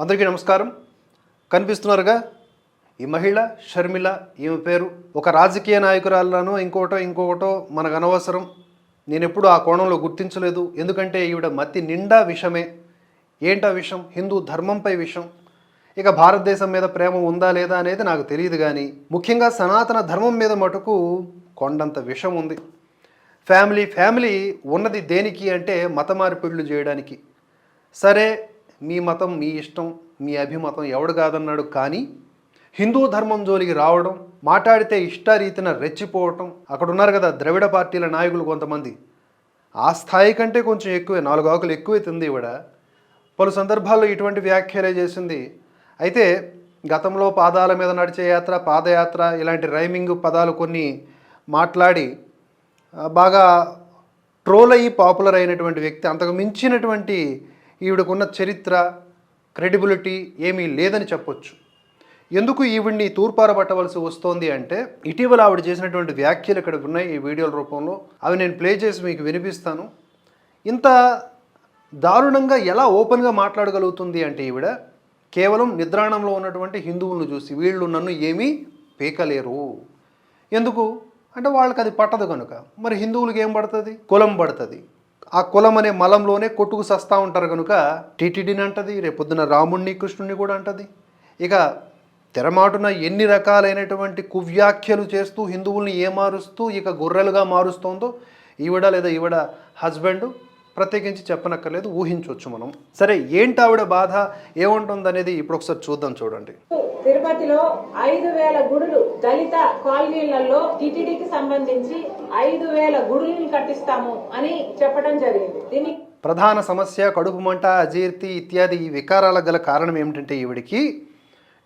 అందరికీ నమస్కారం. కనిపిస్తున్నారుగా ఈ మహిళ షర్మిల ఈమె పేరు ఒక రాజకీయ నాయకురాలను ఇంకోటో ఇంకొకటో మనకు అనవసరం. నేను ఎప్పుడు ఆ కోణంలో గుర్తించలేదు. ఎందుకంటే ఈవిడ మతి నిండా విషమే. ఏంటా విషం? హిందూ ధర్మంపై విషం. ఇక భారతదేశం మీద ప్రేమ ఉందా లేదా అనేది నాకు తెలియదు కానీ ముఖ్యంగా సనాతన ధర్మం మీద మటుకు కొండంత విషం ఉంది. ఫ్యామిలీ ఫ్యామిలీ ఉన్నది దేనికి అంటే మత మార్పిడులు చేయడానికి. సరే మీ మతం మీ ఇష్టం మీ అభిమతం ఎవడు కాదన్నాడు కానీ హిందూ ధర్మం జోలికి రావడం మాట్లాడితే ఇష్టారీతిన రెచ్చిపోవటం అక్కడ ఉన్నారు కదా ద్రవిడ పార్టీల నాయకులు కొంతమంది. ఆ స్థాయి కంటే కొంచెం ఎక్కువే నాలుగు ఆకులు ఎక్కువే తింది ఇవిడ పలు సందర్భాల్లో ఇటువంటి వ్యాఖ్యలే చేసింది. అయితే గతంలో పాదాల మీద నడిచే యాత్ర పాదయాత్ర ఇలాంటి రైమింగ్ పదాలు కొన్ని మాట్లాడి బాగా ట్రోల్ అయ్యి పాపులర్ అయినటువంటి వ్యక్తి అంతకు మించినటువంటి ఈవిడకున్న చరిత్ర క్రెడిబిలిటీ ఏమీ లేదని చెప్పొచ్చు. ఎందుకు ఈవిడ్ని తూర్పారబట్టవలసి వస్తోంది అంటే ఇటీవల ఆవిడ చేసినటువంటి వ్యాఖ్యలు ఇక్కడ ఉన్నాయి ఈ వీడియోల రూపంలో. అవి నేను ప్లే చేసి మీకు వినిపిస్తాను. ఇంత దారుణంగా ఎలా ఓపెన్గా మాట్లాడగలుగుతుంది అంటే ఈవిడ కేవలం నిద్రాణంలో ఉన్నటువంటి హిందువులను చూసి వీళ్ళు నన్ను ఏమీ పీకలేరు. ఎందుకు? అంటే వాళ్ళకి అది పట్టదు కనుక. మరి హిందువులకి ఏం పడుతుంది? కులం పడుతుంది. ఆ కులం అనే మలంలోనే కొట్టుకు సస్తా ఉంటారు కనుక టీటీడీని అంటది రేపొద్దున రాముణ్ణి కృష్ణుణ్ణి కూడా అంటది. ఇక తెరమాటున ఎన్ని రకాలైనటువంటి కువ్యాఖ్యలు చేస్తూ హిందువుల్ని ఏమారుస్తూ ఇక గొర్రెలుగా మారుస్తోందో ఈవిడ లేదా ఈవిడ హస్బెండ్ ప్రత్యేకించి చెప్పనక్కర్లేదు ఊహించవచ్చు మనం. సరే ఏంటి ఆవిడ బాధ? ఏముంటుంది అనేది ఇప్పుడు ఒకసారి చూద్దాం చూడండి. తిరుపతిలో ఐదు వేల గుడులు దళిత కాలనీలలో టిటిడికి సంబంధించి ఐదు వేల గుడుల్ని కట్టిస్తాము అని చెప్పడం జరిగింది. దీనికి ప్రధాన సమస్య కడుపు మంట అజీర్తి ఇత్యాది ఈ వికారాలకు గల కారణం ఏమిటంటే ఈవిడికి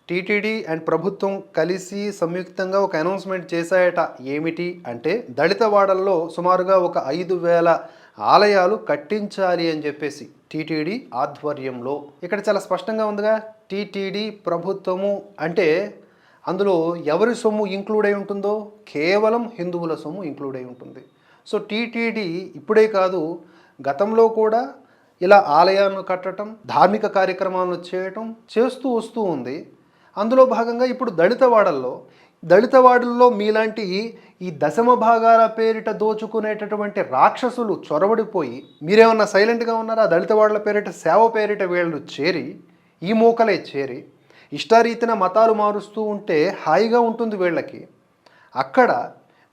టీటీడీ అండ్ ప్రభుత్వం కలిసి సంయుక్తంగా ఒక అనౌన్స్మెంట్ చేశాయట. ఏమిటి అంటే దళిత వాడల్లో సుమారుగా ఒక ఐదు వేల ఆలయాలు కట్టించాలి అని చెప్పేసి టీటీడీ ఆధ్వర్యంలో ఇక్కడ చాలా స్పష్టంగా ఉందిగా. టీటీడీ ప్రభుత్వము అంటే అందులో ఎవరి సొమ్ము ఇంక్లూడ్ అయి ఉంటుందో కేవలం హిందువుల సొమ్ము ఇంక్లూడ్ అయి ఉంటుంది. సో టీటీడీ ఇప్పుడే కాదు గతంలో కూడా ఇలా ఆలయాలను కట్టడం ధార్మిక కార్యక్రమాలను చేయటం చేస్తూ వస్తూ ఉంది. అందులో భాగంగా ఇప్పుడు దళితవాడల్లో దళితవాడుల్లో మీలాంటి ఈ దశమ భాగాల పేరిట దోచుకునేటటువంటి రాక్షసులు చొరబడిపోయి మీరేమన్నా సైలెంట్గా ఉన్నారా? దళితవాడుల పేరిట సేవ పేరిట వీళ్ళు చేరి ఈ మూకలే చేరి ఇష్టారీతిన మతాలు మారుస్తూ ఉంటే హాయిగా ఉంటుంది వీళ్ళకి. అక్కడ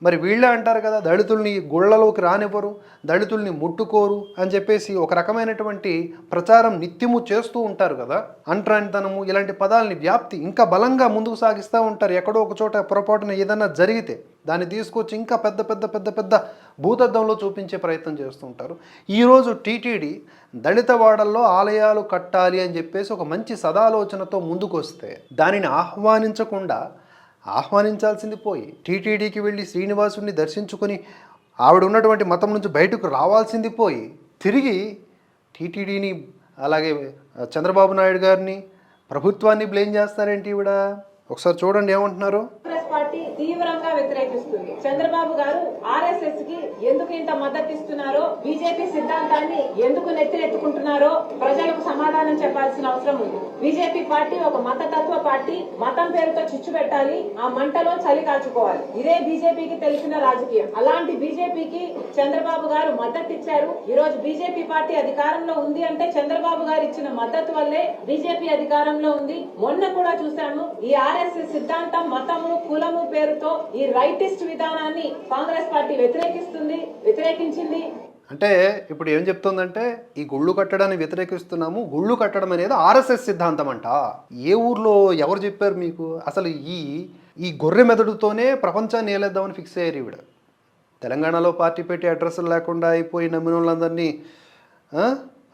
మరి వీళ్ళే అంటారు కదా దళితుల్ని గుళ్ళలోకి రానివ్వరు దళితుల్ని ముట్టుకోరు అని చెప్పేసి ఒక రకమైనటువంటి ప్రచారం నిత్యము చేస్తూ ఉంటారు కదా. అంట్రానితనము ఇలాంటి పదాలని వ్యాప్తి ఇంకా బలంగా ముందుకు సాగిస్తూ ఉంటారు. ఎక్కడో ఒక చోట పొరపాటున ఏదన్నా జరిగితే దాన్ని తీసుకొచ్చి ఇంకా పెద్ద పెద్ద పెద్ద పెద్ద భూతద్దంలో చూపించే ప్రయత్నం చేస్తూ ఉంటారు. ఈరోజు టీటీడీ దళిత వాడల్లో ఆలయాలు కట్టాలి అని చెప్పేసి ఒక మంచి సదాలోచనతో ముందుకొస్తే దానిని ఆహ్వానించకుండా ఆహ్వానించాల్సింది పోయి టీటీడీకి వెళ్ళి శ్రీనివాసుని దర్శించుకొని ఆవిడ ఉన్నటువంటి మతం నుంచి బయటకు రావాల్సింది పోయి తిరిగి టీటీడీని అలాగే చంద్రబాబు నాయుడు గారిని ప్రభుత్వాన్ని బ్లేమ్ చేస్తారేంటి ఈవిడ? ఒకసారి చూడండి ఏమంటున్నారు. పార్టీ తీవ్రంగా వ్యతిరేకిస్తుంది. చంద్రబాబు గారు ఆర్ఎస్ఎస్కి ఎందుకు ఇంత మద్దతు ఇస్తున్నారో బీజేపీ సిద్ధాంతాన్ని ఎందుకు నెత్తినెత్తుకుంటున్నారో ప్రజలకు సమాధానం చెప్పాల్సిన అవసరం ఉంది. బీజేపీ పార్టీ ఒక మతతత్వ పార్టీ మతం పేరుతో చిచ్చు పెట్టాలి ఆ మంటలో చలి కాచుకోవాలి. ఇదే బీజేపీకి తెలిసిన రాజకీయం. అలాంటి బీజేపీకి చంద్రబాబు గారు మద్దతు ఇచ్చారు. ఈ రోజు బీజేపీ పార్టీ అధికారంలో ఉంది అంటే చంద్రబాబు గారు ఇచ్చిన మద్దతు వల్లే బీజేపీ అధికారంలో ఉంది. మొన్న కూడా చూసాము ఈ ఆర్ఎస్ఎస్ సిద్ధాంతం మతము కుల ఈ రైటిస్ట్ విధానాన్ని కాంగ్రెస్ పార్టీ వ్యతిరేకిస్తుంది వ్యతిరేకించింది. అంటే ఇప్పుడు ఏం చెప్తుందంటే ఈ గుళ్ళు కట్టడాన్ని వ్యతిరేకిస్తున్నాము గుళ్ళు కట్టడం అనేది ఆర్ఎస్ఎస్ సిద్ధాంతం అంట ఏ ఊర్లో ఎవరు చెప్పారు మీకు? అసలు ఈ ఈ గొర్రె మెదడుతోనే ప్రపంచాన్ని ఏలేద్దామని ఫిక్స్ అయ్యారు ఈవిడ. తెలంగాణలో పార్టీ పెట్టి అడ్రస్లు లేకుండా అయిపోయి నమ్మిన వాళ్ళందరినీ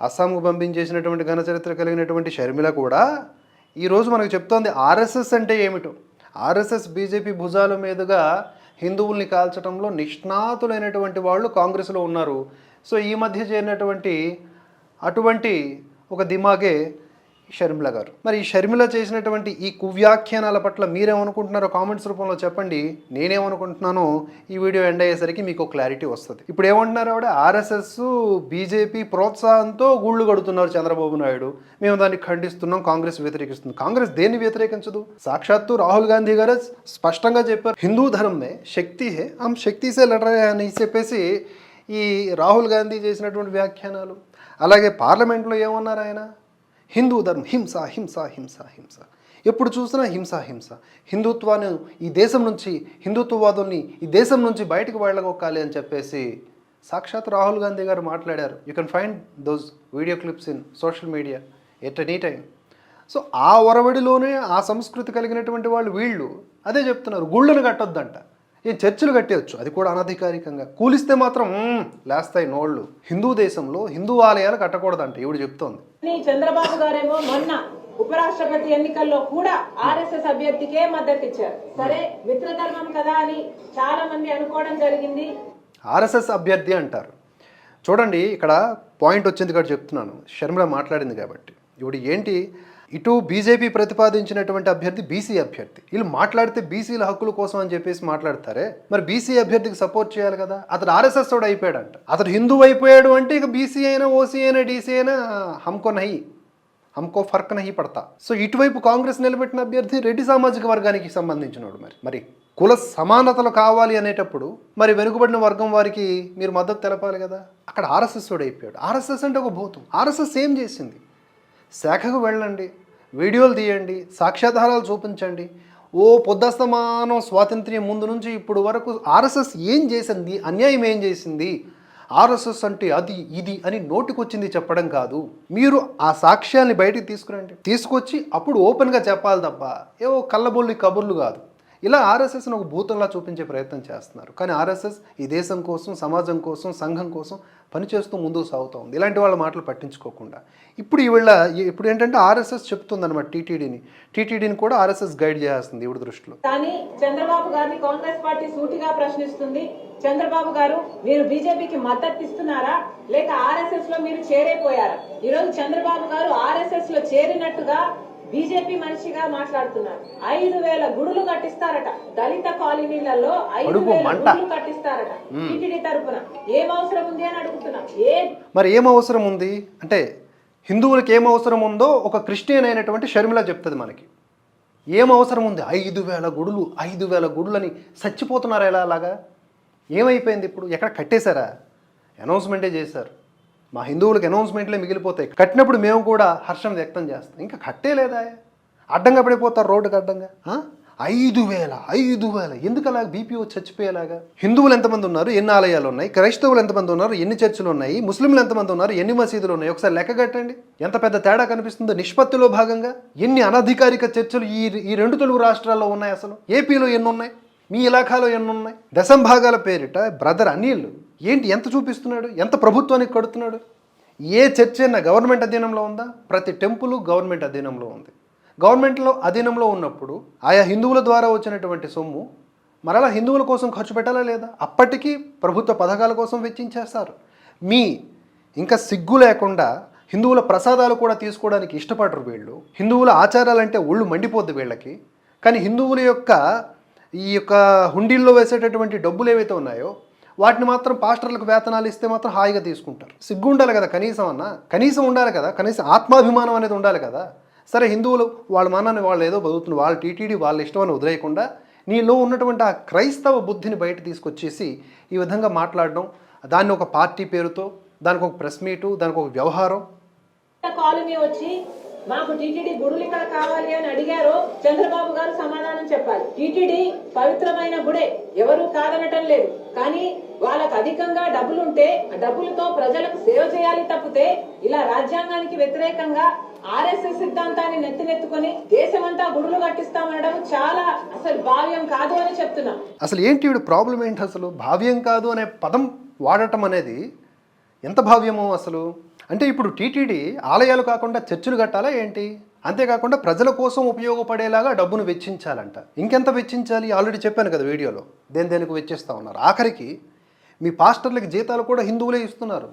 అస్సాంకు పంపించేసినటువంటి ఘన చరిత్ర కలిగినటువంటి షర్మిల కూడా ఈరోజు మనకు చెప్తోంది ఆర్ఎస్ఎస్ అంటే ఏమిటో. ఆర్ఎస్ఎస్ బీజేపీ భుజాల మీదుగా హిందువుల్ని కాల్చడంలో నిష్ణాతులైనటువంటి వాళ్ళు కాంగ్రెస్లో ఉన్నారు. సో ఈ మధ్య చేరినటువంటి అటువంటి ఒక దిమాగే షర్మిల గారు. మరి ఈ షర్మిల చేసినటువంటి ఈ కువ్యాఖ్యానాల పట్ల మీరేమనుకుంటున్నారో కామెంట్స్ రూపంలో చెప్పండి. నేనేమనుకుంటున్నానో ఈ వీడియో ఎండ్ అయ్యేసరికి మీకు క్లారిటీ వస్తుంది. ఇప్పుడు ఏమంటున్నారు ఆవిడ? ఆర్ఎస్ఎస్ బీజేపీ ప్రోత్సాహంతో గూళ్ళు కడుతున్నారు చంద్రబాబు నాయుడు. మేము దాన్ని ఖండిస్తున్నాం కాంగ్రెస్ వ్యతిరేకిస్తుంది. కాంగ్రెస్ దేన్ని వ్యతిరేకించదు? సాక్షాత్తు రాహుల్ గాంధీ గారు స్పష్టంగా చెప్పారు. హిందూ ధర్మే శక్తి హే హమ్ శక్తిసే అని చెప్పేసి ఈ రాహుల్ గాంధీ చేసినటువంటి వ్యాఖ్యానాలు. అలాగే పార్లమెంట్లో ఏమన్నారు ఆయన? హిందూ ధర్మం హింస హింస హింస హింస. ఎప్పుడు చూసినా హింస హింస. హిందుత్వాన్ని ఈ దేశం నుంచి హిందుత్వవాదుల్ని ఈ దేశం నుంచి బయటకు వెళ్ళగొక్కాలి అని చెప్పేసి సాక్షాత్ రాహుల్ గాంధీ గారు మాట్లాడారు. You can find those video clips in social media at any time so ఆ ఒరవడిలోనే ఆ సంస్కృతి కలిగినటువంటి వాళ్ళు వీళ్ళు అదే చెప్తున్నారు. గుళ్ళను కట్టొద్దంట. ఏం చర్చిలు కట్టేయచ్చు. అది కూడా అనధికారికంగా. కూలిస్తే మాత్రం లేస్తాయి నోళ్ళు. హిందూ దేశంలో హిందూ ఆలయాలు కట్టకూడదంట ఈవిడ చెప్తోంది. చంద్రబాబు గారేమో మొన్న ఉపరాష్ట్రపతి ఎన్నికల్లో కూడా ఆర్ఎస్ఎస్ అభ్యర్థికే మద్దతు ఇచ్చారు. సరే మిత్రధర్మం కదా అని చాలా మంది అనుకోవడం జరిగింది. ఆర్ఎస్ఎస్ అభ్యర్థి అంటారు. చూడండి ఇక్కడ పాయింట్ వచ్చింది కాబట్టి చెప్తున్నాను. షర్మిల మాట్లాడింది కాబట్టి. ఇప్పుడు ఏంటి? ఇటు బీజేపీ ప్రతిపాదించినటువంటి అభ్యర్థి బీసీ అభ్యర్థి. వీళ్ళు మాట్లాడితే బీసీల హక్కుల కోసం అని చెప్పేసి మాట్లాడతారే? మరి బీసీ అభ్యర్థికి సపోర్ట్ చేయాలి కదా? అతడు ఆర్ఎస్ఎస్ తోడు అయిపోయాడంట. అతడు హిందూ అయిపోయాడు అంటే ఇక బీసీ అయినా ఓసీ అయినా డీసీ అయినా హమ్కో నహి. హమ్కో ఫర్క్ నహి పడతా. సో ఇటువైపు కాంగ్రెస్ నిలబెట్టిన అభ్యర్థి రెడ్డి సామాజిక వర్గానికి సంబంధించినోడు మరి. మరి కుల సమానతలు కావాలి అనేటప్పుడు మరి వెనుకబడిన వర్గం వారికి మీరు మద్దతు తెలపాలి కదా? అక్కడ ఆర్ఎస్ఎస్ తోడు అయిపోయాడు. ఆర్ఎస్ఎస్ అంటే ఒక భూతం. ఆర్ఎస్ఎస్ ఏం చేసింది? శాఖకు వెళ్ళండి. వీడియోలు తీయండి సాక్ష్యాధారాలు చూపించండి. ఓ పొద్దస్తమానం స్వాతంత్ర్యం ముందు నుంచి ఇప్పుడు వరకు ఆర్ఎస్ఎస్ ఏం చేసింది అన్యాయం ఏం చేసింది? ఆర్ఎస్ఎస్ అంటే అది ఇది అని నోటికొచ్చింది చెప్పడం కాదు. మీరు ఆ సాక్ష్యాన్ని బయటికి తీసుకురండి. తీసుకొచ్చి అప్పుడు ఓపెన్గా చెప్పాలి తప్ప ఏవో కళ్ళబొల్లి కబుర్లు కాదు. ఇలా ఆర్ఎస్ఎస్ను ఒక భూతంలా చూపించే ప్రయత్నం చేస్తున్నారు. కానీ ఆర్ఎస్ఎస్ ఈ దేశం కోసం సమాజం కోసం సంఘం కోసం పనిచేస్తూ ముందుకు సాగుతూ ఉంది. ఇలాంటి వాళ్ళ మాటలు పట్టించుకోకుండా. ఇప్పుడు ఈవేళ ఇప్పుడు ఏంటంటే ఆర్ఎస్ఎస్ చెప్తుంది అనమాట టీటీడీని. టీటీడీని కూడా ఆర్ఎస్ఎస్ గైడ్ చేస్తుంది ఈవిడ దృష్టిలో. కానీ చంద్రబాబు గారిని కాంగ్రెస్ పార్టీ సూటిగా ప్రశ్నిస్తుంది. చంద్రబాబు గారు మీరు బీజేపీకి మద్దతు ఇస్తున్నారా? లేక ఆర్ఎస్ఎస్లో మీరు చేరైపోయారా? ఈరోజు చంద్రబాబు గారు ఆర్ఎస్ఎస్లో చేరినట్టుగా బీజేపీ మనిషిగా మాట్లాడుతున్నారు. ఐదు వేల గుడులు కట్టిస్తారట. దళిత కాలనీలలో ఐదు వేల. గుడులు కట్టిస్తారట. టీటీడీ తరపున. ఏం అవసరం ఉంది అని అడుగుతున్నాం. ఏ మరి ఏం అవసరం ఉంది? అంటే హిందువులకు ఏం అవసరం ఉందో ఒక క్రిస్టియన్ అయినటువంటి షర్మిల చెప్తుంది మనకి. ఏం అవసరం ఉంది? ఐదు వేల గుడులు ఐదు వేల గుడులని చచ్చిపోతున్నారు ఎలా అలాగా? ఏమైపోయింది ఇప్పుడు? ఎక్కడ కట్టేశారా? అనౌన్స్మెంటే చేశారు. మా హిందువులకు అనౌన్స్మెంట్లే మిగిలిపోతాయి. కట్టినప్పుడు మేము కూడా హర్షం వ్యక్తం చేస్తాం. ఇంకా కట్టే లేదా? అడ్డంగా పడిపోతారు రోడ్డుకి అడ్డంగా. ఐదు వేల ఐదు వేల. ఎందుకు అలా బీపీ చచ్చిపోయేలాగా? హిందువులు ఎంతమంది ఉన్నారు? ఎన్ని ఆలయాలు ఉన్నాయి? క్రైస్తవులు ఎంతమంది ఉన్నారు? ఎన్ని చర్చిలు ఉన్నాయి? ముస్లింలు ఎంతమంది ఉన్నారు? ఎన్ని మసీదులు ఉన్నాయి? ఒకసారి లెక్క కట్టండి. ఎంత పెద్ద తేడా కనిపిస్తుందో నిష్పత్తిలో భాగంగా. ఎన్ని అనధికారిక చర్చలు ఈ ఈ రెండు తెలుగు రాష్ట్రాల్లో ఉన్నాయి అసలు? ఏపీలో ఎన్ని ఉన్నాయి? మీ ఇలాఖాలో ఎన్ని ఉన్నాయి? దశంభాగాల పేరిట బ్రదర్ అనిల్ ఏంటి ఎంత చూపిస్తున్నాడు? ఎంత ప్రభుత్వానికి కడుతున్నాడు? ఏ చర్చ్ అయినా గవర్నమెంట్ అధీనంలో ఉందా? ప్రతి టెంపుల్ గవర్నమెంట్ అధీనంలో ఉంది. గవర్నమెంట్లో అధీనంలో ఉన్నప్పుడు ఆయా హిందువుల ద్వారా వచ్చినటువంటి సొమ్ము మరలా హిందువుల కోసం ఖర్చు పెట్టాలా లేదా? అప్పటికీ ప్రభుత్వ పథకాల కోసం వెచ్చించేస్తారు. మీ ఇంకా సిగ్గు లేకుండా హిందువుల ప్రసాదాలు కూడా తీసుకోవడానికి ఇష్టపడరు వీళ్ళు. హిందువుల ఆచారాలంటే ఒళ్ళు మండిపోద్ది వీళ్ళకి. కానీ హిందువుల యొక్క ఈ యొక్క హుండీల్లో వేసేటటువంటి డబ్బులు ఏవైతే ఉన్నాయో వాటిని మాత్రం పాస్టర్లకు వేతనాలు ఇస్తే మాత్రం హాయిగా తీసుకుంటారు. సిగ్గు ఉండాలి కదా కనీసం అన్న. కనీసం ఉండాలి కదా. కనీసం ఆత్మాభిమానం అనేది ఉండాలి కదా. సరే హిందువులు వాళ్ళ మనాన్ని వాళ్ళు ఏదో బతుకుతున్న వాళ్ళ టీటీడీ వాళ్ళ ఇష్టం అని వదిలేయకుండా నీలో ఉన్నటువంటి ఆ క్రైస్తవ బుద్ధిని బయట తీసుకొచ్చేసి ఈ విధంగా మాట్లాడడం దాన్ని ఒక పార్టీ పేరుతో దానికి ఒక ప్రెస్ మీటు దానికి ఒక వ్యవహారం. కాలనీ వచ్చి మాకు టీటీడీ గుడులు ఇక్కడ కావాలి అని అడిగారు చంద్రబాబు గారు సమాధానం చెప్పాలి. టీటీడీ పవిత్రమైన గుడే ఎవరు కాదనటం లేదు. కానీ వాళ్ళకు అధికంగా డబ్బులుంటే ఆ డబ్బులతో ప్రజలకు సేవ చేయాలి తప్పితే ఇలా రాజ్యాంగానికి వ్యతిరేకంగా ఆర్ఎస్ఎస్ సిద్ధాంతాన్ని నెత్తినెత్తుకొని దేశమంతా గుడులు కట్టిస్తామనడం చాలా అసలు భావ్యం కాదు అని చెప్తున్నా. అసలు ఏంటి వీడు ప్రాబ్లం ఏంటి అసలు? భావ్యం కాదు అనే పదం వాడటం అనేది ఎంత భావ్యమో అసలు? అంటే ఇప్పుడు టీటీడీ ఆలయాలు కాకుండా చర్చిలు కట్టాలా ఏంటి? అంతేకాకుండా ప్రజల కోసం ఉపయోగపడేలాగా డబ్బును వెచ్చించాలంట. ఇంకెంత వెచ్చించాలి? ఆల్రెడీ చెప్పాను కదా వీడియోలో. దేని దేనికి వెచ్చిస్తూ ఉన్నారు. ఆఖరికి మీ పాస్టర్లకి జీతాలు కూడా హిందువులే ఇస్తున్నారు.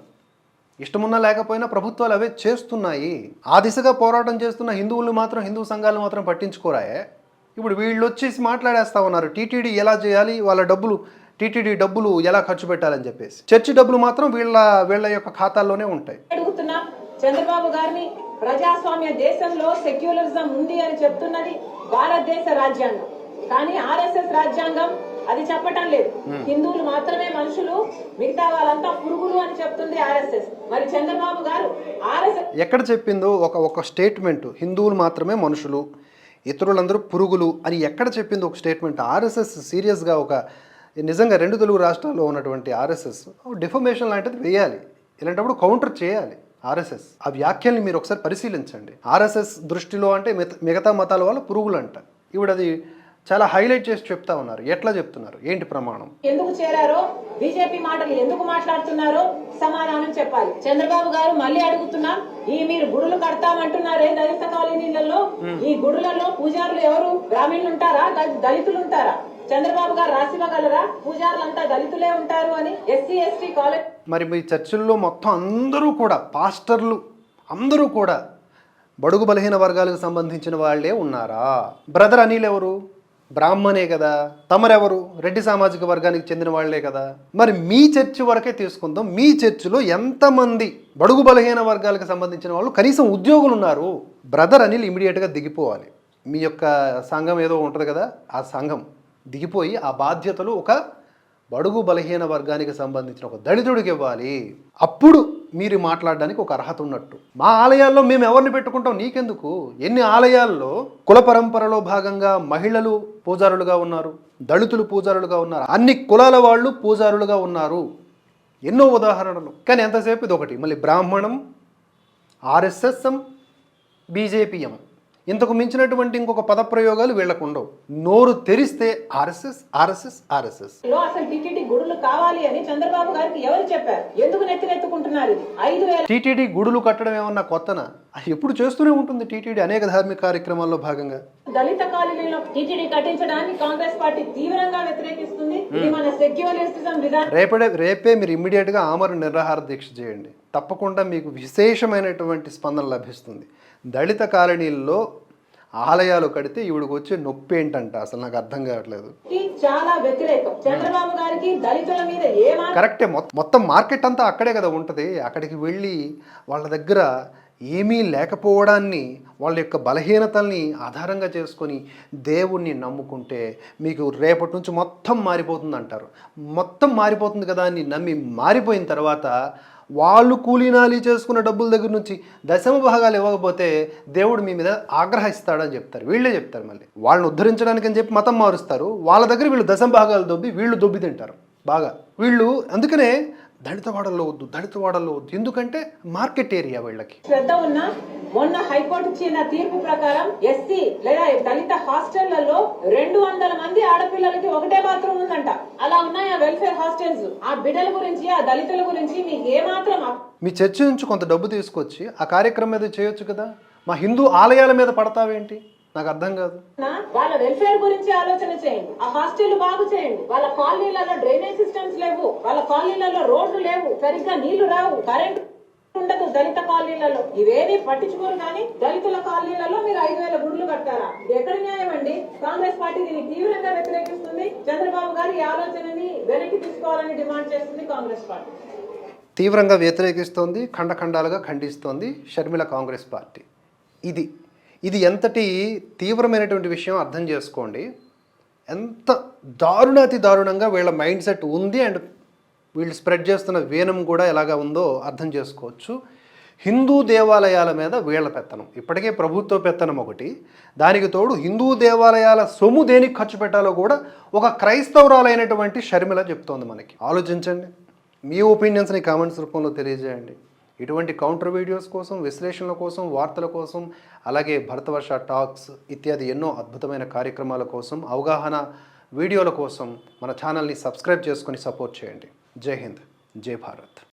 ఇష్టమున్నా లేకపోయినా ప్రభుత్వాలు అవే చేస్తున్నాయి. ఆ దిశగా పోరాటం చేస్తున్న హిందువులు మాత్రం హిందూ సంఘాలు మాత్రం పట్టించుకోరాయే. ఇప్పుడు వీళ్ళు వచ్చేసి మాట్లాడేస్తా ఉన్నారు. టీటీడీ ఎలా చేయాలి? వాళ్ళ డబ్బులు టీటీడీ డబ్బులు ఎలా ఖర్చు పెట్టాలని చెప్పేసి. చర్చి డబ్బులు మాత్రం వీళ్ళ వీళ్ళ యొక్క ఖాతాల్లోనే ఉంటాయి. అడుగుతున్నాం చంద్రబాబు గారిని ప్రజాస్వామ్య దేశంలో సెక్యులరిజం ఉంది అని చెప్తున్నది భారతదేశ రాజ్యాంగం. కానీ ఆర్ఎస్ఎస్ రాజ్యాంగం అది చెప్పటం లేదు. హిందువులు మాత్రమే మనుషులు మిగతా వాళ్ళంతా పురుగులు అని చెప్తుంది ఆర్ఎస్ఎస్. మరి చంద్రబాబు గారు ఆర్ఎస్ఎస్ ఎక్కడ చెప్పిందో ఒక ఒక స్టేట్మెంట్. హిందువులు మాత్రమే మనుషులు ఇతరులందరూ పురుగులు అని ఎక్కడ చెప్పిందో ఒక స్టేట్మెంట్. ఆర్ఎస్ఎస్ సీరియస్గా ఒక నిజంగా రెండు తెలుగు రాష్ట్రాల్లో ఉన్నటువంటి ఆర్ఎస్ఎస్ డిఫర్మేషన్ లాంటిది వేయాలి. ఇలాంటప్పుడు కౌంటర్ చేయాలి ఆర్ఎస్ఎస్. ఆ వ్యాఖ్యల్ని మీరు ఒకసారి పరిశీలించండి. ఆర్ఎస్ఎస్ దృష్టిలో అంటే మిగతా- మతాల వల్ల పురుగులు అంట ఇప్పుడు అది చాలా హైలైట్ చేసి చెప్తా ఉన్నారు. ఎట్లా చెప్తున్నారు? ఏంటి ప్రమాణం? ఎందుకు చేరారో? బీజేపీ మాటలు ఎందుకు మాట్లాడుతున్నారో సమాధానం చెప్పాలి. చంద్రబాబు గారు మళ్ళీ అడుగుతున్నాం ఈ మీరు గుడులు కడతామంటున్నారే దళిత కాలనీలలో ఈ గుడులలో పూజారులు ఎవరు? బ్రాహ్మణులు ఉంటారా? దళితులు ఉంటారా? చంద్రబాబు గారు రాసివ్వగలరా పూజారులంతా దళితులే ఉంటారు అని ఎస్సీ ఎస్టీ కాలేజ్ మరి మీ చర్చిల్లో మొత్తం అందరూ కూడా పాస్టర్లు అందరూ కూడా బడుగు బలహీన వర్గాలకు సంబంధించిన వాళ్ళే ఉన్నారా? బ్రదర్ అనిల్ ఎవరు? బ్రాహ్మణే కదా. తమరెవరు రెడ్డి సామాజిక వర్గానికి చెందిన వాళ్ళే కదా. మరి మీ చర్చి వరకే తీసుకుందాం. మీ చర్చిలో ఎంతమంది బడుగు బలహీన వర్గాలకు సంబంధించిన వాళ్ళు కనీసం ఉద్యోగులు ఉన్నారు? బ్రదర్ అనిల్ ఇమీడియట్గా దిగిపోవాలి. మీ యొక్క సంఘం ఏదో ఉంటుంది కదా ఆ సంఘం. దిగిపోయి ఆ బాధ్యతలు ఒక బడుగు బలహీన వర్గానికి సంబంధించిన ఒక దళితుడికి ఇవ్వాలి. అప్పుడు మీరు మాట్లాడడానికి ఒక అర్హత ఉన్నట్టు. మా ఆలయాల్లో మేము ఎవరిని పెట్టుకుంటాం? నీకెందుకు? ఎన్ని ఆలయాల్లో కుల పరంపరలో భాగంగా మహిళలు పూజారులుగా ఉన్నారు దళితులు పూజారులుగా ఉన్నారు అన్ని కులాల వాళ్ళు పూజారులుగా ఉన్నారు. ఎన్నో ఉదాహరణలు. కానీ ఎంతసేపు? ఇది ఒకటి మళ్ళీ బ్రాహ్మణం ఆర్ఎస్ఎస్ఎం బీజేపీఎం. ఇంతకు మించినటువంటి ఇంకొక పదప్రయోగాలు వీళ్ళకు ఉండవు. నోరు తెరిస్తే ఆర్ఎస్ఎస్ ఆర్ఎస్ఎస్ ఆర్ఎస్ఎస్. టిటిడి గుడులు కావాలి అని చంద్రబాబు గారికి ఎవరు చెప్పారు? ఎందుకు నెత్తినెత్తుకుంటున్నారు ఐదు వేల టీటీడీ గుడులు కట్టడం ఏమన్నా కొత్తనా? అది ఎప్పుడు చేస్తూనే ఉంటుంది టీటీడీ అనేక ధార్మిక కార్యక్రమాల్లో భాగంగా. దళిత కాలనీలో టీటీడీ కట్టించడాన్ని కాంగ్రెస్ పార్టీ తీవ్రంగా వ్యతిరేకిస్తుంది. ఇది మన సెక్యులరిస్టిజం విధానం. రేపడే రేపే మీరు ఇమ్మీడియట్గా ఆమరణ నిరాహార దీక్ష చేయండి. తప్పకుండా మీకు విశేషమైనటువంటి స్పందన లభిస్తుంది. దళిత కాలనీల్లో ఆలయాలు కడితే ఈవిడికి వచ్చే నొప్పి ఏంటంట? అసలు నాకు అర్థం కావట్లేదు. కి చాలా వ్యతిరేకం. చంద్రబాబు గారికి దళితుల మీద ఏమాత్రం కరెక్టే. మొత్తం మార్కెట్ అంతా అక్కడే కదా ఉంటుంది. అక్కడికి వెళ్ళి వాళ్ళ దగ్గర ఏమీ లేకపోవడాన్ని వాళ్ళ యొక్క బలహీనతల్ని ఆధారంగా చేసుకొని దేవుణ్ణి నమ్ముకుంటే మీకు రేపటి నుంచి మొత్తం మారిపోతుంది అంటారు మొత్తం మారిపోతుంది కదా అని నమ్మి మారిపోయిన తర్వాత వాళ్ళు కూలీనాలి చేసుకున్న డబ్బుల దగ్గర నుంచి దశమ భాగాలు ఇవ్వకపోతే దేవుడు మీ మీద ఆగ్రహిస్తాడని చెప్తారు. వీళ్ళే చెప్తారు మళ్ళీ. వాళ్ళని ఉద్ధరించడానికి అని చెప్పి మతం మారుస్తారు. వాళ్ళ దగ్గర వీళ్ళు దశమ భాగాలు దొబ్బి వీళ్ళు దొబ్బి తింటారు. బాగా. వీళ్ళు అందుకనే దళితవాడల్లో వద్దు దళితవాడల్లో వద్దు. ఎందుకంటే మార్కెట్ ఏరియా వీళ్ళకి. శ్రద్ధ ఉన్న మొన్న హైకోర్టు ఇచ్చిన తీర్పు ప్రకారం ఎస్సీ లేదా దళిత హాస్టళ్ళలో రెండు వందల మంది ఆడపిల్లలకి ఒకటే బాత్రూమ్ ఉందంట. అలా ఉన్నాయి ఆ వెల్ఫేర్ హాస్టల్స్? ఆ బిడ్డల గురించి ఆ దళితుల గురించి మీకు ఏమాత్రం మీ చర్చి నుంచి కొంత డబ్బు తీసుకొచ్చి ఆ కార్యక్రమం మీద చేయొచ్చు కదా? మా హిందూ ఆలయాల మీద పడతావేంటి? నాకు అర్థం కాదు వాళ్ళ వెల్ఫేర్ గురించి ఆలోచన చేయండి. ఆ హాస్టల్ బాగు చేయండి. వాళ్ళ కాలనీలలో డ్రైనేజ్ సిస్టమ్స్ లేవు. వాళ్ళ కాలనీలలో రోడ్లు లేవు. సరిగ్గా నీళ్ళు రావు. కరెంట్ ఉండదు దళిత కాలనీలలో. ఇవేవి పట్టించుకోరు కానీ దళితుల కాలనీలలో మీరు ఐదు వేల గుడ్లు కట్టారా? ఇది ఎక్కడ న్యాయం అండి? కాంగ్రెస్ పార్టీ దీన్ని తీవ్రంగా వ్యతిరేకిస్తుంది. చంద్రబాబు గారు ఈ ఆలోచనని వెనక్కి తీసుకోవాలని డిమాండ్ చేస్తుంది కాంగ్రెస్ పార్టీ. తీవ్రంగా వ్యతిరేకిస్తోంది ఖండఖండాలుగా ఖండిస్తోంది షర్మిల కాంగ్రెస్ పార్టీ. ఇది ఇది ఎంతటి తీవ్రమైనటువంటి విషయం అర్థం చేసుకోండి. ఎంత దారుణాతి దారుణంగా వీళ్ళ మైండ్ సెట్ ఉంది అండ్ వీళ్ళు స్ప్రెడ్ చేస్తున్న వేనం కూడా ఎలాగా ఉందో అర్థం చేసుకోవచ్చు. హిందూ దేవాలయాల మీద వీళ్ళ పెత్తనం. ఇప్పటికే ప్రభుత్వ పెత్తనం ఒకటి. దానికి తోడు హిందూ దేవాలయాల సొమ్ము దేనికి ఖర్చు పెట్టాలో కూడా ఒక క్రైస్తవురాలైనటువంటి షర్మిల చెప్తోంది మనకి. ఆలోచించండి. మీ ఒపీనియన్స్ని కామెంట్స్ రూపంలో తెలియజేయండి. ఇటువంటి కౌంటర్ వీడియోస్ కోసం విశ్లేషణల కోసం వార్తల కోసం అలాగే భరతవర్ష టాక్స్ ఇత్యాది ఎన్నో అద్భుతమైన కార్యక్రమాల కోసం అవగాహన వీడియోల కోసం మన ఛానల్ని సబ్స్క్రైబ్ చేసుకొని సపోర్ట్ చేయండి. జై హింద్. జై భారత్.